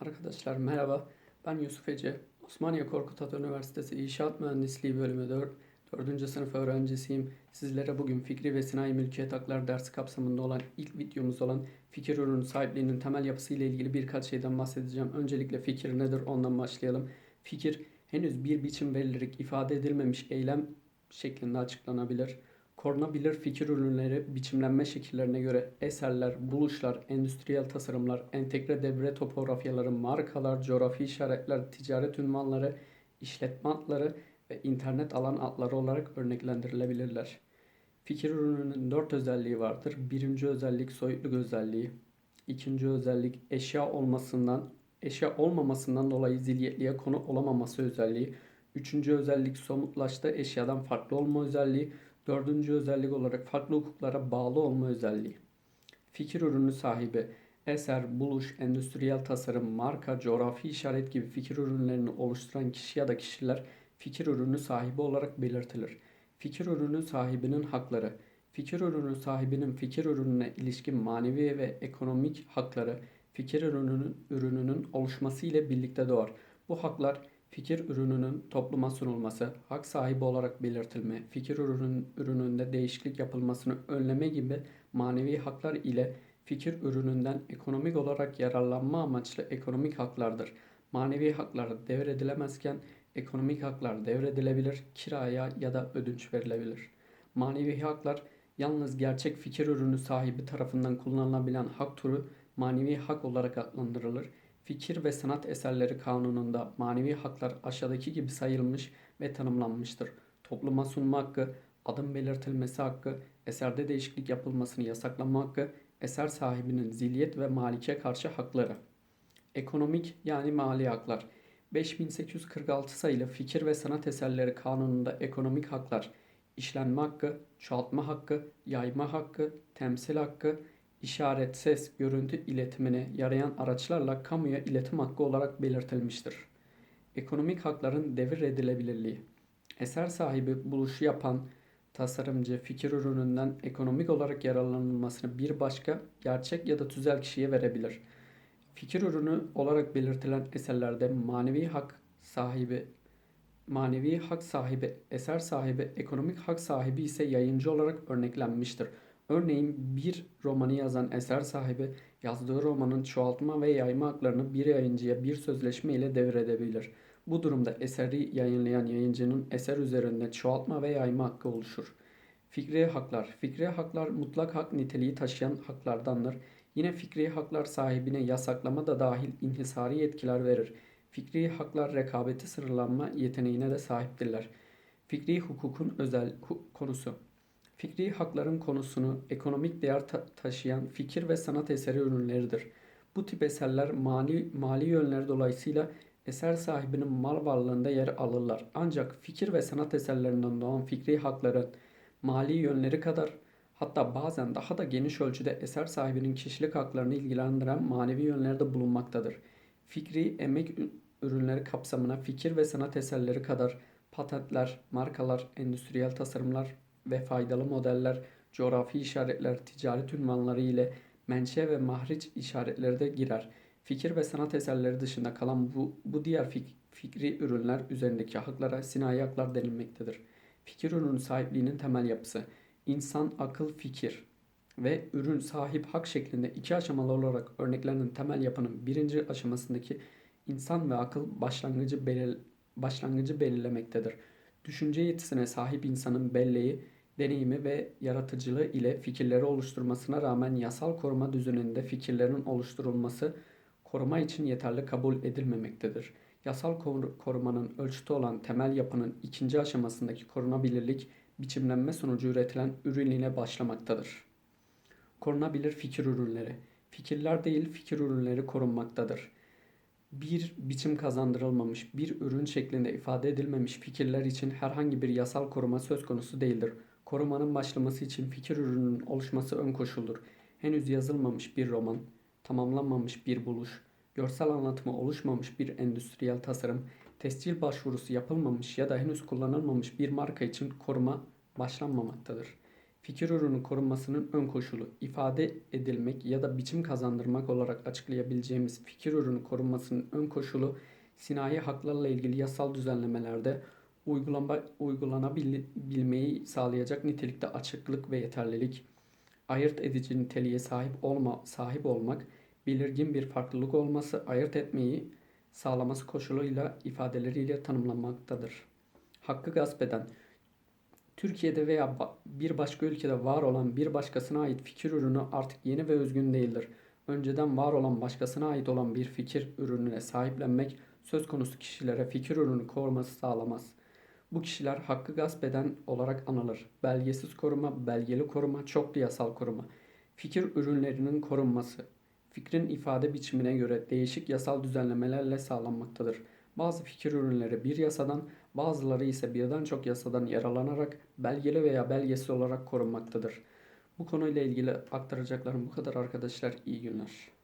Arkadaşlar merhaba. Ben Yusuf Ece. Osmaniye Korkut Ata Üniversitesi İnşaat Mühendisliği bölümü 4. 4. sınıf öğrencisiyim. Sizlere bugün fikri ve sinayi mülkiyet hakları dersi kapsamında olan ilk videomuz olan fikir ürünü sahipliğinin temel yapısı ile ilgili birkaç şeyden bahsedeceğim. Öncelikle fikir nedir ondan başlayalım. Fikir henüz bir biçim verilerek ifade edilmemiş eylem şeklinde açıklanabilir. Korunabilir fikir ürünleri biçimlenme şekillerine göre eserler, buluşlar, endüstriyel tasarımlar, entegre devre topografyaları, markalar, coğrafi işaretler, ticaret ünvanları, işletme adları ve internet alan adları olarak örneklendirilebilirler. Fikir ürününün dört özelliği vardır. Birinci özellik soyutluk özelliği. İkinci özellik eşya olmasından, eşya olmamasından dolayı zilyetliğe konu olamaması özelliği. Üçüncü özellik somutlaştığı eşyadan farklı olma özelliği. Dördüncü özellik olarak farklı hukuklara bağlı olma özelliği. Fikir ürünü sahibi, eser, buluş, endüstriyel tasarım, marka, coğrafi işaret gibi fikir ürünlerini oluşturan kişi ya da kişiler fikir ürünü sahibi olarak belirtilir. Fikir ürünü sahibinin hakları, fikir ürünü sahibinin fikir ürününe ilişkin manevi ve ekonomik hakları fikir ürününün, ürününün oluşması ile birlikte doğar. Bu haklar fikir ürününün topluma sunulması, hak sahibi olarak belirtilme, fikir ürünün, ürününde değişiklik yapılmasını önleme gibi manevi haklar ile fikir ürününden ekonomik olarak yararlanma amaçlı ekonomik haklardır. Manevi haklar devredilemezken ekonomik haklar devredilebilir, kiraya ya da ödünç verilebilir. Manevi haklar yalnız gerçek fikir ürünü sahibi tarafından kullanılabilen hak türü manevi hak olarak adlandırılır. Fikir ve sanat eserleri kanununda manevi haklar aşağıdaki gibi sayılmış ve tanımlanmıştır. Topluma sunma hakkı, adım belirtilmesi hakkı, eserde değişiklik yapılmasını yasaklama hakkı, eser sahibinin zilyet ve malike karşı hakları. Ekonomik yani mali haklar. 5846 sayılı Fikir ve Sanat Eserleri Kanunu'nda ekonomik haklar, işlenme hakkı, çoğaltma hakkı, yayma hakkı, temsil hakkı, işaret, ses, görüntü iletimine yarayan araçlarla kamuya iletim hakkı olarak belirtilmiştir. Ekonomik hakların devir edilebilirliği. Eser sahibi buluşu yapan tasarımcı fikir ürününden ekonomik olarak yararlanılmasını bir başka gerçek ya da tüzel kişiye verebilir. Fikir ürünü olarak belirtilen eserlerde manevi hak sahibi manevi hak sahibi, eser sahibi, ekonomik hak sahibi ise yayıncı olarak örneklenmiştir. Örneğin bir romanı yazan eser sahibi yazdığı romanın çoğaltma ve yayma haklarını bir yayıncıya bir sözleşme ile devredebilir. Bu durumda eseri yayınlayan yayıncının eser üzerinde çoğaltma ve yayma hakkı oluşur. Fikri haklar. Fikri haklar mutlak hak niteliği taşıyan haklardandır. Yine fikri haklar sahibine yasaklama da dahil inhisari yetkiler verir. Fikri haklar rekabeti sınırlanma yeteneğine de sahiptirler. Fikri hukukun özel konusu. Fikri hakların konusunu ekonomik değer ta- taşıyan fikir ve sanat eseri ürünleridir. Bu tip eserler mali, mali yönleri dolayısıyla eser sahibinin mal varlığında yer alırlar. Ancak fikir ve sanat eserlerinden doğan fikri hakların mali yönleri kadar hatta bazen daha da geniş ölçüde eser sahibinin kişilik haklarını ilgilendiren manevi yönleri de bulunmaktadır. Fikri emek ürünleri kapsamına fikir ve sanat eserleri kadar patentler, markalar, endüstriyel tasarımlar ve faydalı modeller, coğrafi işaretler, ticaret ünvanları ile menşe ve mahriç işaretleri de girer. Fikir ve sanat eserleri dışında kalan bu, bu diğer fik- fikri ürünler üzerindeki haklara sinayi haklar denilmektedir. Fikir ürünü sahipliğinin temel yapısı. İnsan, akıl, fikir ve ürün sahip hak şeklinde iki aşamalı olarak örneklenen temel yapının birinci aşamasındaki insan ve akıl başlangıcı, belir, başlangıcı belirlemektedir. Düşünce yetisine sahip insanın belleği, deneyimi ve yaratıcılığı ile fikirleri oluşturmasına rağmen yasal koruma düzeninde fikirlerin oluşturulması koruma için yeterli kabul edilmemektedir. Yasal kor- korumanın ölçütü olan temel yapının ikinci aşamasındaki korunabilirlik biçimlenme sonucu üretilen ürün ile başlamaktadır. Korunabilir fikir ürünleri. Fikirler değil fikir ürünleri korunmaktadır. Bir biçim kazandırılmamış, bir ürün şeklinde ifade edilmemiş fikirler için herhangi bir yasal koruma söz konusu değildir. Korumanın başlaması için fikir ürününün oluşması ön koşuldur. Henüz yazılmamış bir roman, tamamlanmamış bir buluş, görsel anlatımı oluşmamış bir endüstriyel tasarım, tescil başvurusu yapılmamış ya da henüz kullanılmamış bir marka için koruma başlanmamaktadır. fikir ürünü korunmasının ön koşulu, ifade edilmek ya da biçim kazandırmak olarak açıklayabileceğimiz fikir ürünü korunmasının ön koşulu, sinayi haklarla ilgili yasal düzenlemelerde uygulama, uygulanabilmeyi sağlayacak nitelikte açıklık ve yeterlilik, ayırt edici niteliğe sahip olma, sahip olmak, belirgin bir farklılık olması, ayırt etmeyi sağlaması koşuluyla ifadeleriyle tanımlanmaktadır. Hakkı gasp eden, Türkiye'de veya bir başka ülkede var olan bir başkasına ait fikir ürünü artık yeni ve özgün değildir. Önceden var olan başkasına ait olan bir fikir ürününe sahiplenmek söz konusu kişilere fikir ürünü koruması sağlamaz. Bu kişiler hakkı gasp eden olarak anılır. Belgesiz koruma, belgeli koruma, çoklu yasal koruma. Fikir ürünlerinin korunması, fikrin ifade biçimine göre değişik yasal düzenlemelerle sağlanmaktadır. Bazı fikir ürünleri bir yasadan, bazıları ise birden çok yasadan yararlanarak belgeli veya belgesiz olarak korunmaktadır. Bu konuyla ilgili aktaracaklarım bu kadar arkadaşlar. İyi günler.